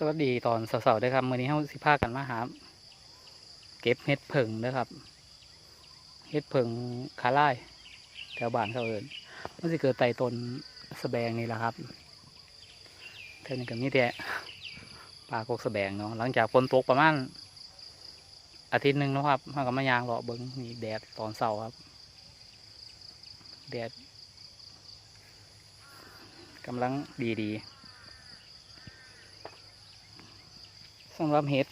สวัสดีตอนเสาร์ๆด้วยครับมื้อนี้เฮาสิพากันมาหาเก็บเห็ดเผึ่งนะครับเห็ดเผึ่งขาล่ายแถวบ้านเขาเอิญมันสิเกิดไต่ต้นสะแบงนี่แหละครับเท่านี้ก็มีแต่ปลากกสะแบงเนาะหลังจากฝนตกประมาณอาทิตย์หนึ่งนะครับมันก็มายางเลาะเบิ้งนี่แดดตอนเสาร์ครับ แดดกำลังดีดีๆ สำหรับเห็ด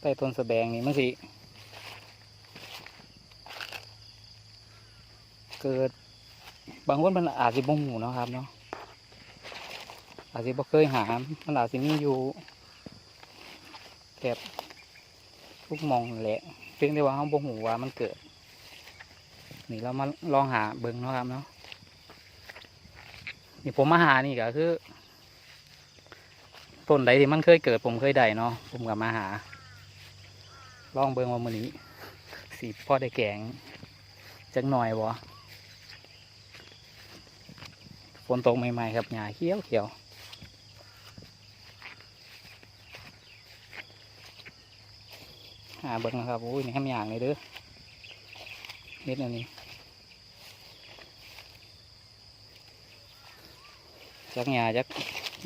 ใต้ต้นสะแบงนี่มันสิ เกิดบางคนมันอาจจะบ่หูเนาะครับเนาะอาจจะบ่เคยหามันอาจจะมีอยู่แบบทุกมองแหละเพียงแต่ว่าเขาบ่หูว่ามันเกิด นี่เรามาลองหาเบิ่งเนาะครับเนาะนี่ผมมาหานี่ก็คือ ต้นใดที่มันเคยเกิดผมเคยได้เนาะผมก็มาหาลองเบิงว่ามือนี้ สีพ่อได้แกงจักหน่อยบ่ฝนตกใหม่ๆครับหญ้าเขียวเขียวหาเบิ่งนะครับอุ้ยนี่แฮมอย่างเลยเด้อเฮ็ดอันนี้จักหญ้าจัก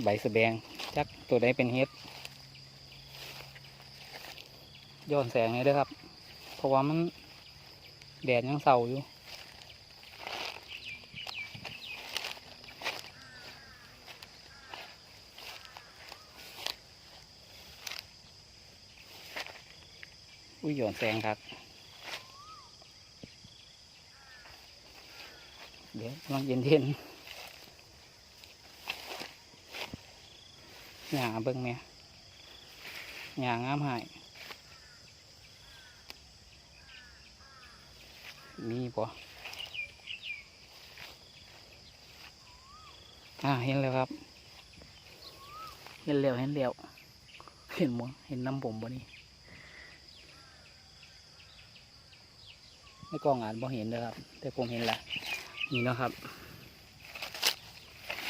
ใบสะแบง จักตัวใดเป็นเฮ็ดย้อนแสงเลยด้อครับ เพราะว่ามันแดดยังเศร้าอยู่อุ้ยหย่อนแสงครับเดี๋ยวลองเย็นเย็น หยาเบิ่งแม่หยางามหาย มีปะอ่าเห็นแล้วครับ เห็นแล้วเห็นแล้วเห็นมั้เห็นน้ำผมบ่นี่ในกล้องอ่านบ่เห็นเลยครับ แต่ผมเห็นแล้วนี่นะครับ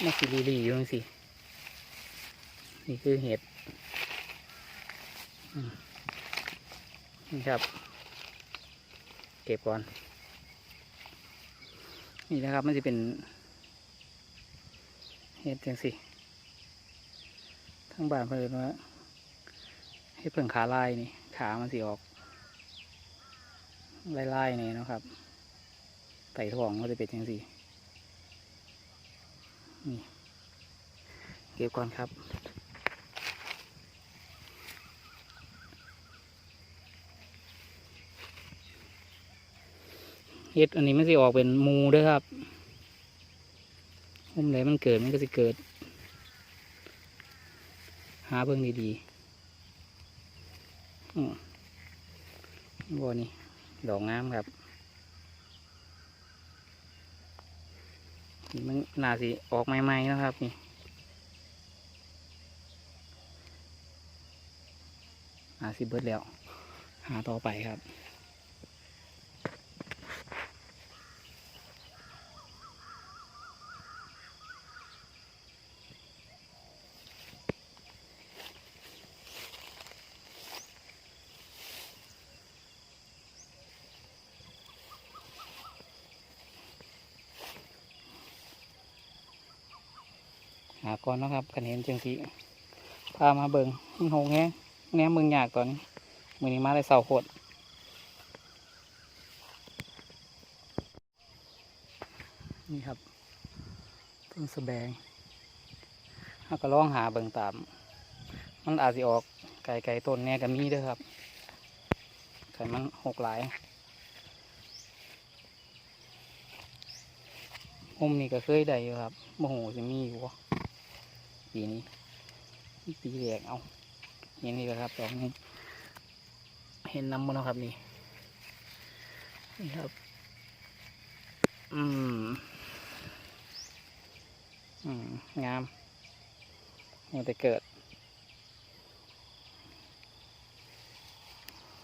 มันสีรีรีอยู่จังสิ นี่คือเห็ดนี่ครับ เก็บก่อน นี่นะครับมันจะเป็น เห็ดจังสิทั้งบานเพิ่นว่าเห็ดเพิ่งขาลายนี่ ขามันสีออกไล่ๆนี่นะครับไต่ท้องก็จะเป็นจังสี่นี่ เก็บก่อนครับ เห็ดอันนี้มันจะออกเป็นมูด้วยครับมุมไหนมันเกิดมันก็จะเกิด หาเบิ่งดีๆอืมบ่นี่ดอกงามครับนี่มันน่าสิออกใหม่ๆนะครับนี่น่าสิเบิดแล้ว หาต่อไปครับาก่อนนะครับคันเห็นจังสีพามาเบิงมันหงแฮงแหนมเบิงยากตอนนี้มือนี้มาได้เสาโคตรนี่ครับต้นสะแบงถ้าก็ลองหาเบิงตาม มันอาจจะออกไก่ไก่ต้นแน่ก็มีด้วยครับไก่มันหกหลายมุมนี้ก็เคยได้อยู่ครับโมโหจะมีอยู่วะ ปีนี้ปีแรกเอาเห็นนี่แหละครับดอกนี้เห็นน้ำมันแล้วครับนี่นี่ครับ อืม อืม งามมันจะเกิด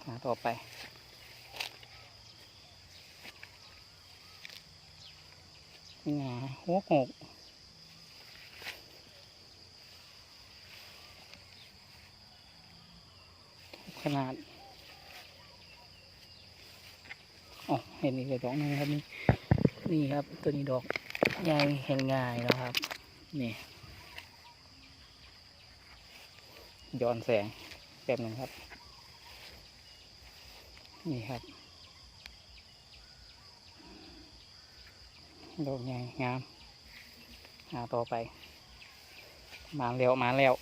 หาต่อไปนี่ไงหัวหก ขนาดอ๋อเห็นอีกดอกนึงครับนี่นี่ครับ ตัวนี้ดอกใหญ่เห็นง่ายแล้วครับนี่ย้อนแสงแป๊บหนึ่งครับ นี่ครับดอกใหญ่งามหาต่อไป มาแล้วมาแล้ว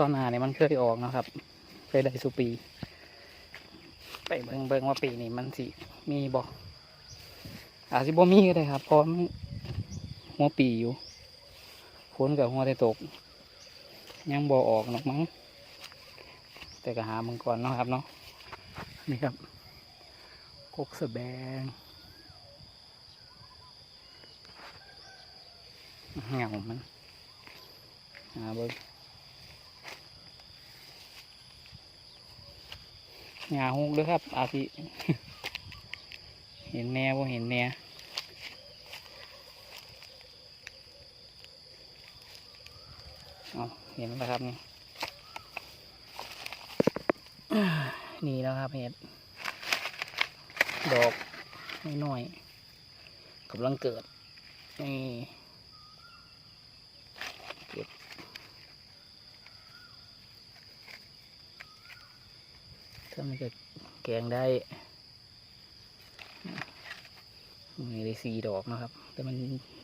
ตอนหนาเนี่ยมันเคยออกนะครับเคยได้สุปี ไปเบิ่งเบิ่งว่าปีนี้มันสิมีบ่อาจสิบ่มีก็ได้ครับเพราะมันหัวปีอยู่ฝนกับหัวได้ตก ยังบ่ออกหรอกมั้งแต่ก็หาเบิ่งก่อนเนาะครับเนาะนี่ครับกกสะแบงเหงามันหาเบิ่ง หยาหกด้วยครับ อาทิเห็นแน่ว่เห็นแน่เอาเห็นแล้วครับนี่นี่แล้วครับเห็ด ดอกน้อยๆกำลังเกิดนี่เก็บ ถ้ามันจะแกงได้มีได้สี่ดอกนะครับ แต่มัน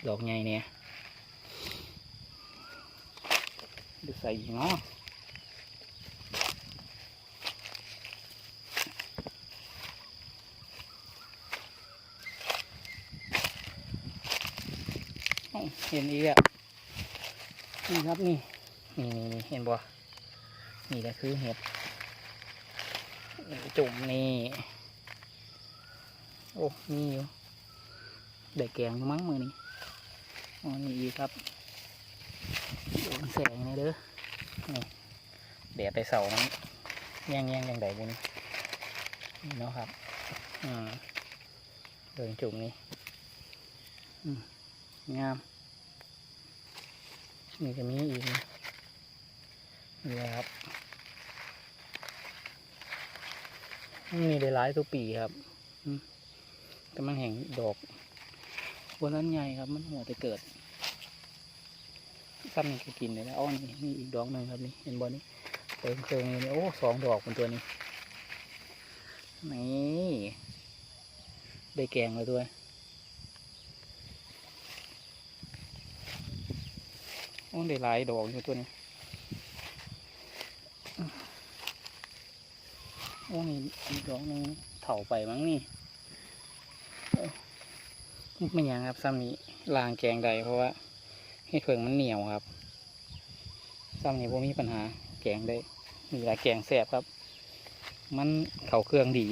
ดอกใหญ่เนี่ยดูใส่เนาะเห็นอีกอะนี่ครับนี่นี่นี่เห็นบ่นี่แหละคือเห็ด จุ่มนี่โอ้มีอยู่ได้แกงมั้งมือนี้อ๋อนี่อีกครับโดนแสงนี่เด้อนี่แดดไปเสามันแย่งแย่งยังไงบุนี่นี่เนาะครับอืมเดินจุ่มนี่อืมงามนี่จะมีอีกนะนี่แหละครับ มีได้หลายตัวปีครับแต่มันแห่งดอกวันนั้นใหญ่ครับ มันหัวจะเกิดซ้ำนี่ก็กินเลยแล้วอ้อนี่นี่อีกดอกหนึ่งครับนี่เห็นบอนี่เติมเครื่องนี่โอ้สองดอกบนตัวนี้นี่ได้แกงเลยด้วยโอ้ได้หลายดอกอยู่ตัวนี้ โอ้นี่อีกดอกนึงเถาไปมั้งนี่ไม่ยังครับซ้ำนี้ลางแกงใดเพราะว่าเห็ดเผิงมันเหนียวครับซ้ำนี้ผมมีปัญหาแกงได้มีหลายแกงแสบครับ มันเข่าเครื่องดี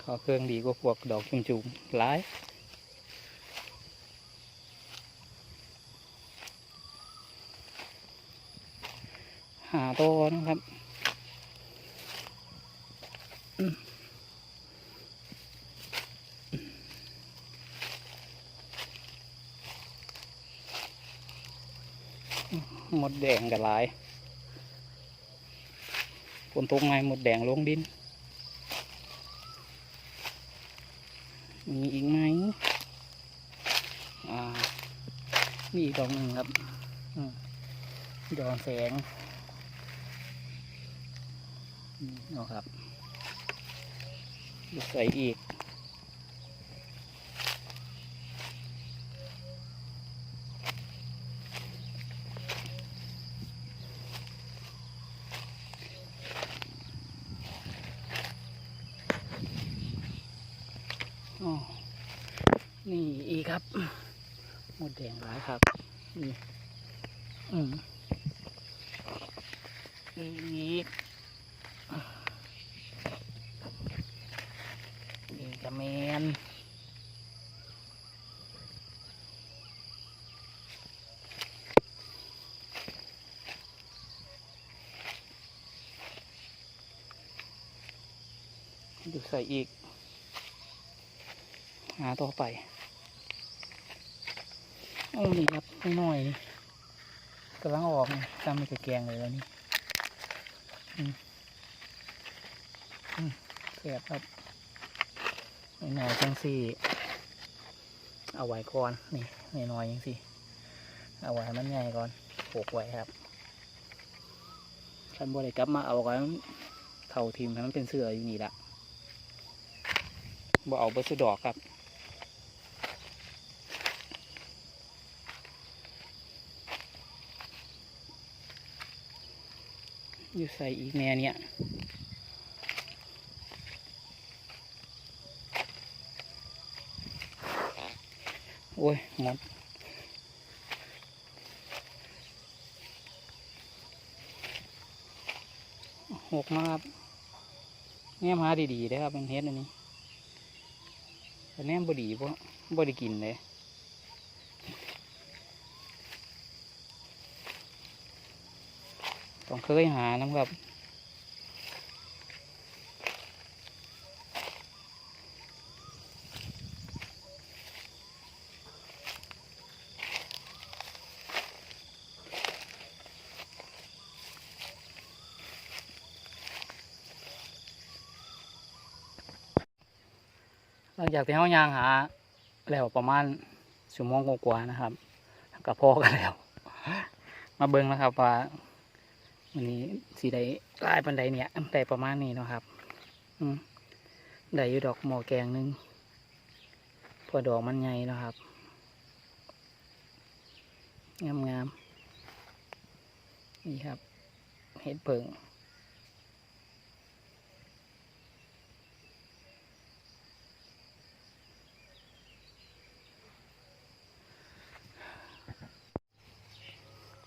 เข่าเครื่องดีกว่าพวกดอกจุ่มๆหลายหาโตวนะครับ หม ดแดงกับลายฝนตกไงหมดแดงลงดิน มีอีกไหมอ่ามีอีกดอกหนึ่งครับดอกแสงนี่เนาครับใส่อีกับ หมดแดงหลายครับ นี่ อืมอีกนี่กระแมนดูใส่อีก หาต่อไป โอ้นี่ครับน้อยนี่กำลังออกตามไปกับแกงเลยแล้วนี่อืมอืมเสียบครับน้อยจังสี่ เอาไว้ก่อนนี่น้อยจังสี่ เอาไว้มันใหญ่ก่อนโขกไว้ครับคันบ่ได้กลับมาเอาไว้เท่าทีมให้มันเป็นเสืออยู่นี่ละบ่เอาเบอร์สุดดอกครับ อยู่ใส่อีกแน่เนี่ยโอ้ยหมดหกมาครับแนมหาดีๆได้อครับเป็นเฮ็ดอันนี้แต่แนมบดีเพราะบดีกินเลย ต้องเคยหานะครับหลังจากที่เขายางหาแล้วประมาณชั่วโมงกว่าๆนะครับ ก็พอกันแล้ว มาเบิ่งนะครับว่า วันนี้สีใดลายปันใดเนี่ยได้ประมาณนี้นะครับ อืมได้อยู่ดอกหมอแกงหนึงพอดอกมันใหญ่นะครับ งามงามๆนี่ครับเห็ดเผิง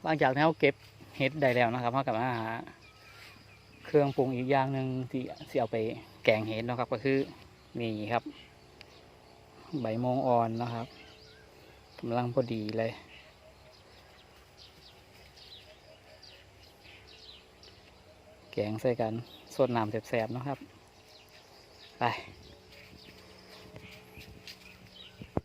หลังจากที่เราเก็บ เห็ดได้แล้วนะครับเรากับมาหาเครื่องปรุงอีกอย่างหนึ่งที่ที่เอาไปแกงเห็ดนะครับ ก็คือนี่ครับ ใบมงอ่อนนะครับกำลังพอดีเลยแกงใส่กันสดน้ำแสบๆนะครับ ไป